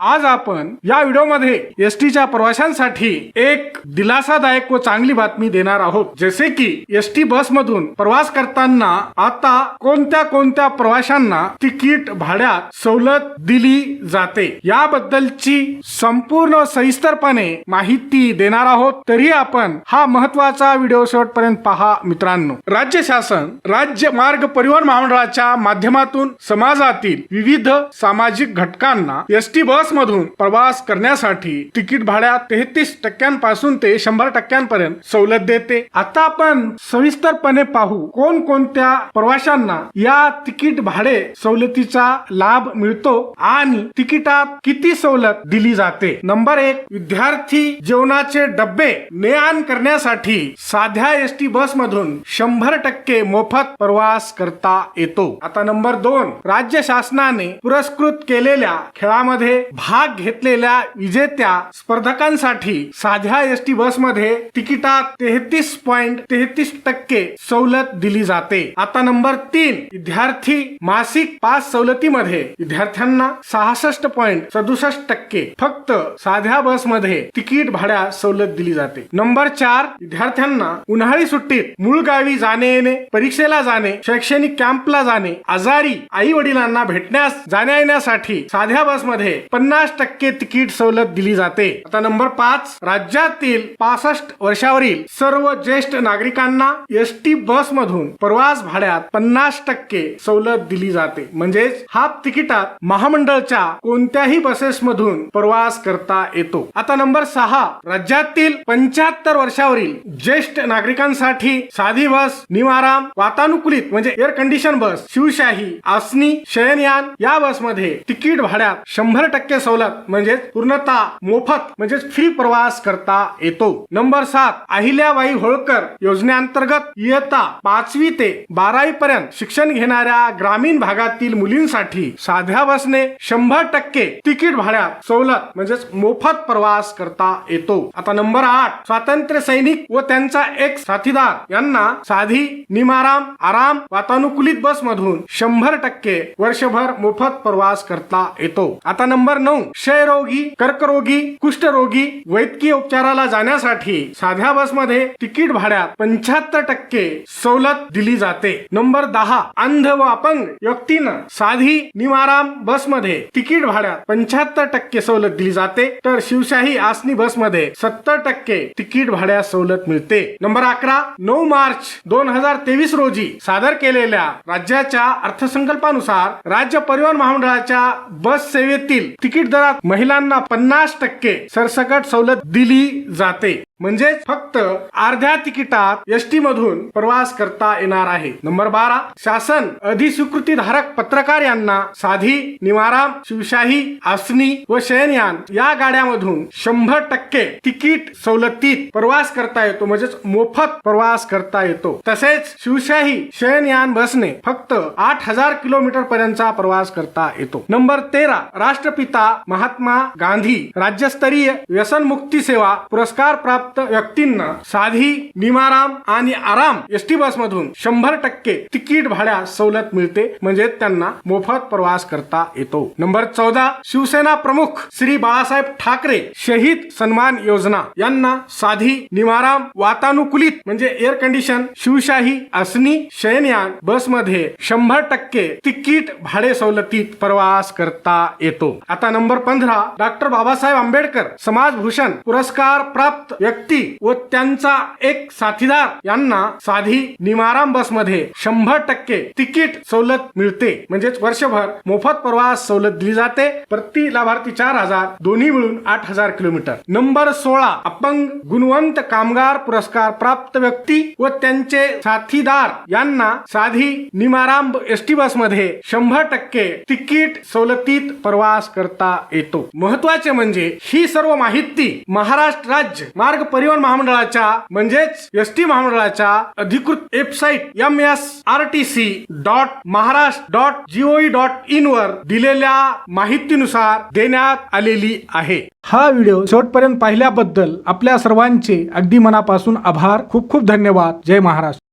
आज आपण या व्हिडिओमध्ये एस टीच्या प्रवाशांसाठी एक दिलासादायक व चांगली बातमी देणार आहोत. जसे की एस टी बस मधून प्रवास करताना आता कोणत्या कोणत्या प्रवाशांना तिकीट भाड्यात सवलत दिली जाते याबद्दलची संपूर्ण सविस्तरपणे माहिती देणार आहोत. तरी आपण हा महत्त्वाचा व्हिडिओ शेवटपर्यंत पहा मित्रांनो. राज्य शासन राज्य मार्ग परिवहन महामंडळाच्या माध्यमातून समाजातील विविध सामाजिक घटकांना एस टी बस मधून प्रवास करण्यासाठी तिकीट भाड्यात तेहतीस टक्क्यांपासून ते शंभर टक्क्यांपर्यंत सवलत देते. आता आपण सविस्तरपणे पाहू कोण कोणत्या प्रवाशांना या तिकीट भाडे सवलतीचा लाभ मिळतो आणि तिकिटात किती सवलत दिली जाते. नंबर एक विद्यार्थी जेवणाचे डब्बे ने आण करण्यासाठी साध्या एस टी बस मधून शंभर टक्के मोफत प्रवास करता येतो. आता नंबर दोन राज्य शासनाने पुरस्कृत केलेल्या खेळामध्ये भाग घेतलेल्या विजेत्या स्पर्धकांसाठी साध्या एस टी बसमध्ये तिकिटात तेहतीस पॉइंट तेहतीस टक्के सवलत दिली जाते. आता नंबर तीन विद्यार्थी मासिक पास सवलतीमध्ये विद्यार्थ्यांना सहासष्ट पॉइंट सदुसष्ट टक्के फक्त साध्या बसमध्ये तिकीट भाड्या सवलत दिली जाते. नंबर चार विद्यार्थ्यांना उन्हाळी सुट्टीत मूळ गावी जाणे येणे परीक्षेला जाणे शैक्षणिक कॅम्पला जाणे आजारी आई वडिलांना भेटण्यास जाण्या येण्यासाठी साध्या बसमध्ये पन्नास टक्के तिकीट सवलत दिली जाते. आता नंबर पाच राज्यातील पासष्ट वर्षावरील सर्व ज्येष्ठ नागरिकांना एस टी बस मधून प्रवास भाड्यात पन्नास टक्के सवलत दिली जाते. म्हणजेच हाफ तिकिटात महामंडळच्या कोणत्याही बसेस मधून प्रवास करता येतो. आता नंबर सहा राज्यातील पंच्याहत्तर वर्षावरील ज्येष्ठ नागरिकांसाठी साधी बस निवाराम वातानुकूलित म्हणजे एअर कंडिशन बस शिवशाही आसनी शयनयान या बसमध्ये तिकीट भाड्यात शंभर टक्के सवलत म्हणजेच पूर्णतः मोफत म्हणजेच फ्री प्रवास करता येतो. नंबर सात अहिल्याबाई होळकर योजनेअंतर्गत इयत्ता पाचवी ते बारावी पर्यंत शिक्षण घेणाऱ्या ग्रामीण भागातील मुलींसाठी साध्या बसने शंभर टक्के तिकीट भाड्यात सवलत म्हणजेच मोफत प्रवास करता येतो. आता नंबर आठ स्वातंत्र्य सैनिक व त्यांचा एक साथीदार यांना साधी निमाराम आराम वातानुकूलित बस मधून शंभर टक्के वर्षभर मोफत प्रवास करता येतो. आता नंबर नऊ क्षयरोगी कर्करोगी कुष्ठरोगी वैद्यकीय उपचाराला जाण्यासाठी साध्या बसमध्ये तिकीट भाड्यात पंच्याहत्तर टक्के सवलत दिली जाते. नंबर दहा अंध व अपंग व्यक्तीनं साधी निवाराम बसमध्ये तिकीट भाड्यात पंच्याहत्तर टक्के सवलत दिली जाते. तर शिवशाही आसनी बसमध्ये सत्तर टक्के तिकीट भाड्यात सवलत मिळते. नंबर अकरा नऊ मार्च दोन हजार तेवीस रोजी सादर केलेल्या राज्याच्या अर्थसंकल्पानुसार राज्य परिवहन महामंडळाच्या बस सेवेतील तिकीट दरात महिलांना पन्नास टक्के सरसकट सवलत दिली जाते. म्हणजेच फक्त अर्ध्या तिकिटात एस टी मधून प्रवास करता येणार आहे. नंबर बारा शासन अधिस्वीकृती धारक पत्रकार यांना साधी निवाराम शिवशाही आसनी व शयनयान या गाड्यामधून शंभर टक्के तिकीट सवलतीत प्रवास करता येतो म्हणजेच मोफत प्रवास करता येतो. तसेच शिवशाही शयनयान बसने फक्त आठ हजार किलोमीटर पर्यंतचा प्रवास करता येतो. नंबर तेरा राष्ट्रपिता महात्मा गांधी राज्यस्तरीय व्यसनमुक्ती सेवा पुरस्कार प्राप्त व्यक्तींना साधी निमाराम आणि आराम एस टी बस मधून शंभर टक्के तिकीट भाड्या सवलत मिळते. म्हणजे त्यांना मोफत प्रवास करता येतो. नंबर चौदा शिवसेना प्रमुख श्री बाळासाहेब ठाकरे शहीद सन्मान योजना. यांना साधी निमाराम वातानुकूलित म्हणजे एअर कंडिशन शिवशाही असनी शयनयान बसमध्ये शंभर टक्के तिकीट भाडे सवलतीत प्रवास करता येतो. आता नंबर पंधरा डॉक्टर बाबासाहेब आंबेडकर समाजभूषण पुरस्कार प्राप्त व्यक्ती व त्यांचा एक साथीदार यांना साधी निमाराम बसमध्ये शंभर टक्के तिकीट सवलत मिळते. म्हणजेच वर्षभर मोफत प्रवास सवलत दिली जाते. प्रति लाभार्थी चार हजार दोन्ही मिळून आठ हजार किलोमीटर. नंबर सोळा अपंग गुणवंत कामगार पुरस्कार प्राप्त व्यक्ती व त्यांचे साथीदार यांना साधी निमाराम एस टी बसमध्ये शंभर टक्के तिकीट सवलतीत प्रवास करता येतो. महत्त्वाचे म्हणजे ही सर्व माहिती महाराष्ट्र राज्य मार्ग परिवहन महामंडळाच्या म्हणजेच एस टी महामंडळाच्या अधिकृत website M S R T C dot Maharashtra dot gov dot in वर दिलेल्या माहितीनुसार देण्यात आलेली आहे. हा व्हिडिओ शेवटपर्यंत पाहिल्याबद्दल आपल्या सर्वांचे अगदी मनापासून आभार. खूप खूप धन्यवाद. जय महाराष्ट्र.